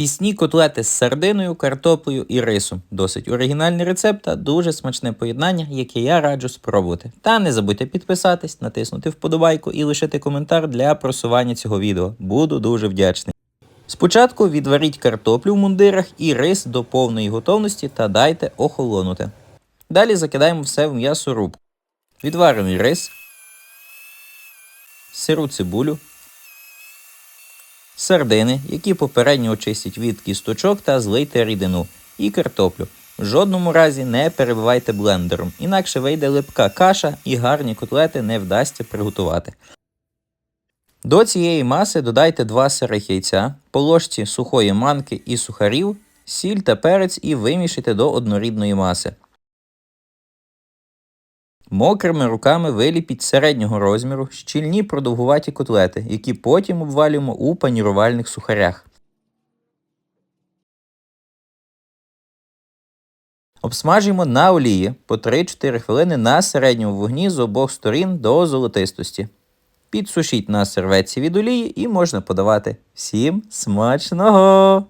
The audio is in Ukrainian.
Пісні котлети з сардиною, картоплею і рисом. Досить оригінальний рецепт та дуже смачне поєднання, яке я раджу спробувати. Та не забудьте підписатись, натиснути вподобайку і лишити коментар для просування цього відео. Буду дуже вдячний. Спочатку відваріть картоплю в мундирах і рис до повної готовності та дайте охолонути. Далі закидаємо все в м'ясорубку. Відварений рис, сиру цибулю, сардини, які попередньо очистіть від кісточок та злийте рідину, і картоплю. В жодному разі не перебивайте блендером, інакше вийде липка каша і гарні котлети не вдасться приготувати. До цієї маси додайте 2 сирих яйця, по ложці сухої манки і сухарів, сіль та перець і вимішайте до однорідної маси. Мокрими руками виліпіть середнього розміру щільні продовгуваті котлети, які потім обвалюємо у панірувальних сухарях. Обсмажуємо на олії по 3-4 хвилини на середньому вогні з обох сторін до золотистості. Підсушіть на серветці від олії і можна подавати. Всім смачного!